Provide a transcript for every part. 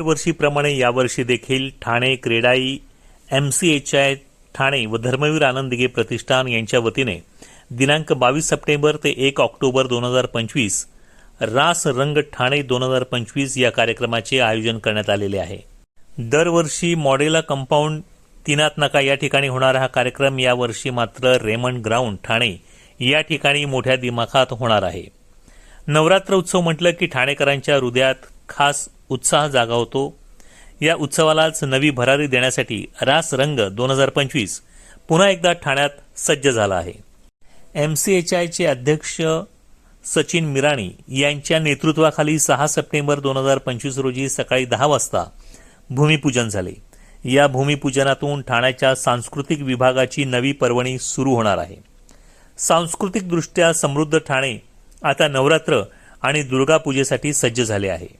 दरवर्षीप्रमाणे यावर्षी देखील Thane CREDAI M C H I Thane व धर्मवीर आनंदगे प्रतिष्ठान यांच्या वतीने दिनांक बावीस सप्टेंबर ते एक ऑक्टोबर दोन हजार पंचवीस रास रंग ठाणे दोन हजार पंचवीस या कार्यक्रमाचे आयोजन करण्यात आलेले आहे. दरवर्षी मॉडेला कंपाऊंड तिनात नका या ठिकाणी होणारा हा कार्यक्रम यावर्षी मात्र रेमंड ग्राउंड ठाणे या ठिकाणी मोठ्या दिमाखात होणार आहे. नवरात्र उत्सव म्हटलं की ठाणेकरांच्या हृदयात खास उत्साह जागा होतो या उत्सवालाच नवी भरारी देण्यासाठी रास रंग दोन हजार पंचवीस पुन्हा एकदा ठाण्यात सज्ज झाला आहे. एम सी एच आयचे अध्यक्ष सचिन मिराणी यांच्या नेतृत्वाखाली सहा सप्टेंबर दोन हजार पंचवीस रोजी सकाळी दहा वाजता भूमिपूजन झाले. या भूमिपूजनातून ठाण्याच्या सांस्कृतिक विभागाची नवी पर्वणी सुरू होणार आहे. सांस्कृतिकदृष्ट्या समृद्ध ठाणे आता नवरात्र आणि दुर्गापूजेसाठी सज्ज झाले आहे.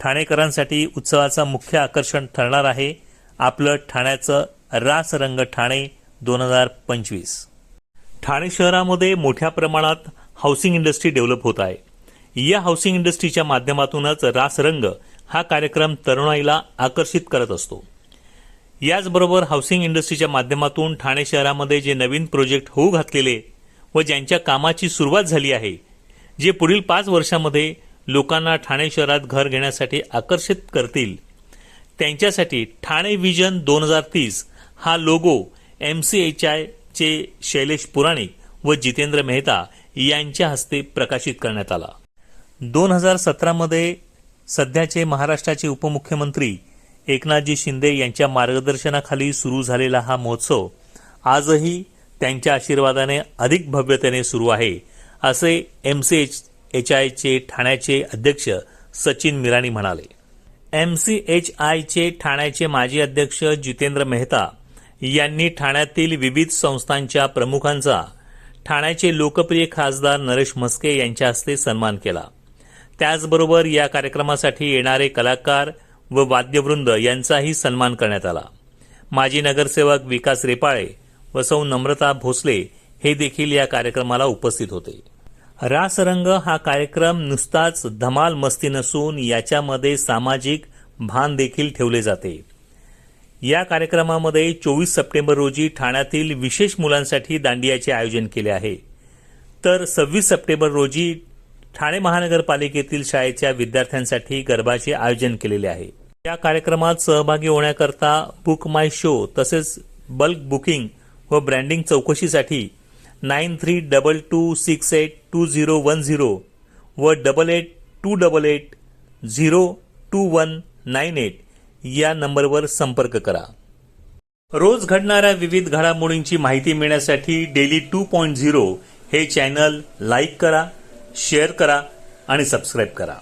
ठाणेकरांसाठी उत्सवाचा मुख्य आकर्षण ठरणार आहे आपलं ठाण्याचं रासरंग ठाणे दोन हजार पंचवीस. ठाणे शहरामध्ये मोठ्या प्रमाणात हाऊसिंग इंडस्ट्री डेव्हलप होत आहे. या हाऊसिंग इंडस्ट्रीच्या माध्यमातूनच रासरंग हा कार्यक्रम तरुणाईला आकर्षित करत असतो. याचबरोबर हाऊसिंग इंडस्ट्रीच्या माध्यमातून ठाणे शहरामध्ये जे नवीन प्रोजेक्ट होऊ घातलेले व ज्यांच्या कामाची सुरुवात झाली आहे जे पुढील पाच वर्षामध्ये लोकांना ठाणे शहरात घर घेण्यासाठी आकर्षित करतील. त्यांच्यासाठी ठाणे विजन दोन हजार तीस हा लोगो एम सी एच आयचे शैलेश पुराणिक व जितेंद्र मेहता यांच्या हस्ते प्रकाशित करण्यात आला. दोन हजार सतरामध्ये सध्याचे महाराष्ट्राचे उपमुख्यमंत्री एकनाथजी शिंदे यांच्या मार्गदर्शनाखाली सुरू झालेला हा महोत्सव आजही त्यांच्या आशीर्वादाने अधिक भव्यतेने सुरू आहे असे एम सी एच एच आयचे ठाण्याचे अध्यक्ष सचिन मिराणी म्हणाले एम सी एच आयचे ठाण्याचे माजी अध्यक्ष जितेंद्र मेहता यांनी ठाण्यातील विविध संस्थांच्या प्रमुखांचा ठाण्याचे लोकप्रिय खासदार नरेश म्हस्के यांच्या हस्ते सन्मान केला. त्याचबरोबर या कार्यक्रमासाठी येणारे कलाकार व वाद्यवृंद यांचाही सन्मान करण्यात आला. माजी नगरसेवक विकास रेपाळे व सौ नम्रता भोसले हे देखील या कार्यक्रमाला उपस्थित होते. रासरंग हा कार्यक्रम नुसताच धमाल मस्ती नसून याच्यामध्ये सामाजिक भान देखील ठेवले जाते. या कार्यक्रमामध्ये चोवीस सप्टेंबर रोजी ठाण्यातील विशेष मुलांसाठी दांडियाचे आयोजन केले आहे. तर सव्वीस सप्टेंबर रोजी ठाणे महानगरपालिकेतील शाळेच्या विद्यार्थ्यांसाठी गरबाचे आयोजन केलेले आहे. या कार्यक्रमात सहभागी होण्याकरता बुक माय शो तसेच बल्क बुकिंग व ब्रँडिंग चौकशीसाठी nine three double two six eight two zero one zero व double eight two double eight zero two one nine eight या नंबरवर संपर्क करा रोज घडणाऱ्या विविध घडामोडींची माहिती मिळण्यासाठी डेली टू पॉईंट झिरो हे चॅनल लाईक करा शेअर करा आणि सबस्क्राईब करा